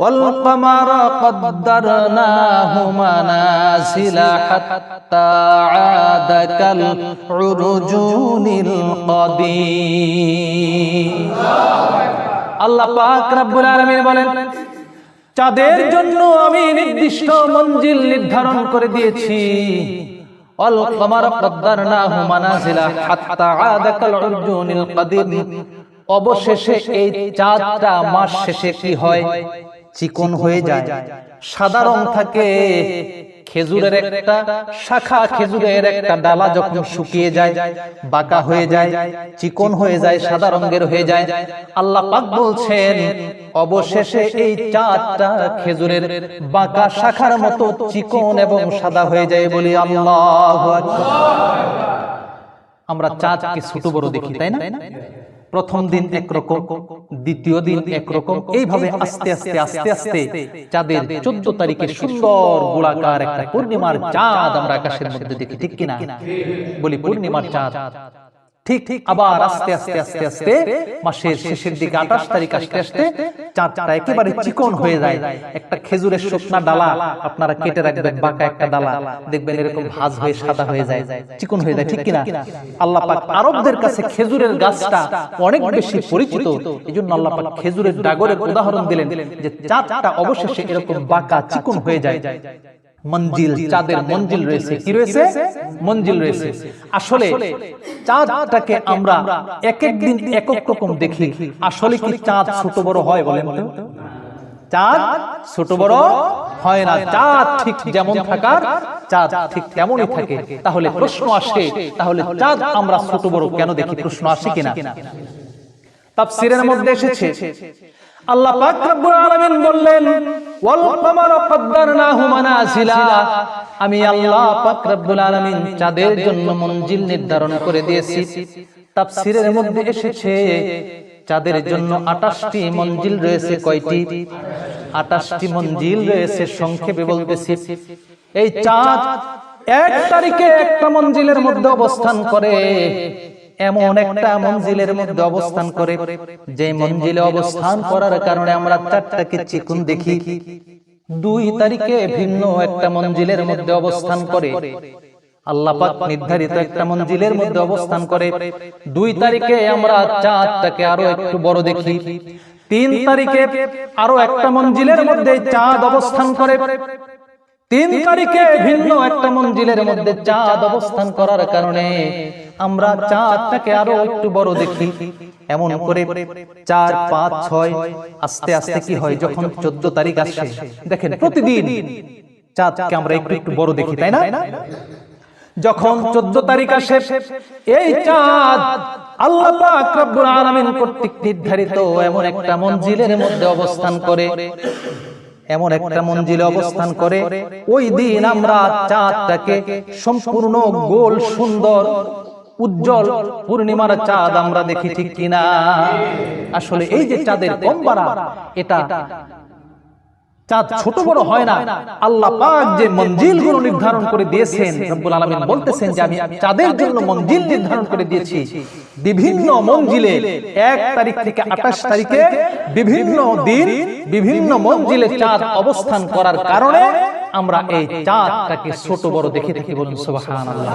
والقمر قدرناه منازل حتى عاد كالعرجون القديم আল্লাহ পাক রব্বুল আলামিন বলেন চাঁদের জন্য আমি নির্দিষ্ট মঞ্জিল নির্ধারণ করে দিয়েছি অল কমার কদ্দারনাহু মানাজিলা হাত্তা আদা কাল উরজুনিল কদিম অবশেষে এই চাঁদটা মাস শেষে কি হয় চিকন হয়ে যায়। সাদা রং থাকে খেজুরের একটা শাখা খেজুরের একটা ডালা যখন শুকিয়ে যায় বাঁকা হয়ে যায় চিকন হয়ে যায় সাদা রঙের হয়ে যায়। আল্লাহ পাক বলছেন অবশেষে এই চাঁদটা খেজুরের বাঁকা শাখার মতো চিকন এবং সাদা হয়ে যায় বলি আল্লাহ আমরা চাঁদকে ছোট বড় দেখি তাই না? প্রথম দিন একরকম দ্বিতীয় দিন একরকম এইভাবে আস্তে আস্তে আস্তে আস্তে চাঁদের চোদ্দ তারিখে সুন্দর গোলাকার একটা পূর্ণিমার চাঁদ আমরা আকাশের মধ্যে দেখি ঠিক কিনা? বলি পূর্ণিমার চাঁদ। ঠিক ঠিক আবার আস্তে আস্তে আস্তে আস্তে মাসের শেষের দিকে আঠাশ তারিখ আসতে আসতে চাঁদটা একেবারে চিকন হয়ে যায়। একটা খেজুরের শুকনা ডালা আপনারা কেটে রাখবেন বাঁকা একটা ডালা। দেখবেন এরকম ভাজ হয়ে সাদা হয়ে যায়। চিকন হয়ে যায় ঠিক কিনা? আল্লাহ পাক আরবদের কাছে খেজুরের গাছটা অনেক বেশি পরিচিত। এই জন্য আল্লাহ পাক খেজুরের ডাগরের উদাহরণ দিলেন যে চাঁদটা অবশেষে এরকম বাঁকা চিকন হয়ে যায়। মঞ্জিল চাঁদের মঞ্জিল রয়েছে। কি রয়েছে? মঞ্জিল রয়েছে। আসলে চাঁদটাকে আমরা এক এক দিন একক রকম দেখি। আসলে কি চাঁদ ছোট বড় হয় বলেন তো? চাঁদ ছোট বড় হয় না। চাঁদ ঠিক যেমন থাকার চাঁদ ঠিক তেমনই থাকে। তাহলে প্রশ্ন আসে তাহলে চাঁদ আমরা ছোট বড় কেন দেখি? প্রশ্ন আসে কিনা? তাফসীরের মধ্যে এসেছে। আল্লাহ পাক রব্বুল আলামিন বললেন ওয়াল কমার কদ্দারনাহু মানাজিলা। আমি আল্লাহ পাক রব্বুল আলামিন চাঁদের জন্য মঞ্জিল নির্ধারণ করে দিয়েছি। তাফসীরের মধ্যে এসেছে চাঁদের জন্য 28টি মঞ্জিল রয়েছে কয়টি? 28টি মঞ্জিল রয়েছে সংক্ষেপে বলতেছি। এই চাঁদ এক তারিখে একটা মঞ্জিলের মধ্যে অবস্থান করে। এমন একটা মঞ্জিলের মধ্যে অবস্থান করে যে মঞ্জিলে অবস্থান করার কারণে আমরা চারটাকে চিকুন দেখি। দুই তারিখে ভিন্ন একটা মঞ্জিলের মধ্যে অবস্থান করে। আল্লাহ পাক নির্ধারিত একটা মঞ্জিলের মধ্যে অবস্থান করে। দুই তারিখে আমরা চাঁদটাকে আরও একটু বড় দেখি। তিন তারিখে আরও একটা মঞ্জিলের মধ্যে চাঁদ অবস্থান করে। তিন তারিখে ভিন্ন একটা মঞ্জিলের মধ্যে চাঁদ অবস্থান করার কারণে আমরা চাঁদটাকে আরও একটু বড় দেখি। এমন করে চার, পাঁচ, ছয়, আস্তে আস্তে কি হয় যখন চোদ্দ তারিখ আসে। দেখেন, প্রতিদিন চাঁদকে আমরা একটু একটু বড় দেখি, তাই না? যখন চোদ্দ তারিখ আসে, এই চাঁদ আল্লাহ পাক রব্বুল কর্তৃক নির্ধারিত এমন একটা মঞ্জিলের মধ্যে অবস্থান করে। এমন একটা মঞ্জিলে অবস্থান করে। ওই দিন আমরা চাঁদটাকে সম্পূর্ণ গোল সুন্দর উজ্জ্বল পূর্ণিমার চাঁদ আমরা দেখি ঠিক কিনা? আসলে এই যে চাঁদের কম্বারা এটা চাঁদ ছোট বড় হয় না। আল্লাহ পাক যে মঞ্জিলগুলো নির্ধারণ করে দিয়েছেন রব্বুল আলামিন বলতেছেন যে আমি চাঁদের জন্য মঞ্জিল নির্ধারণ করে দিয়েছি। বিভিন্ন মঞ্জিলে এক তারিখ থেকে আঠাশ তারিখে বিভিন্ন দিন বিভিন্ন মঞ্জিলে চাঁদ অবস্থান করার কারণে আমরা এই চাঁদটাকে ছোট বড় দেখে দেখে বলুন সুবহানাল্লাহ।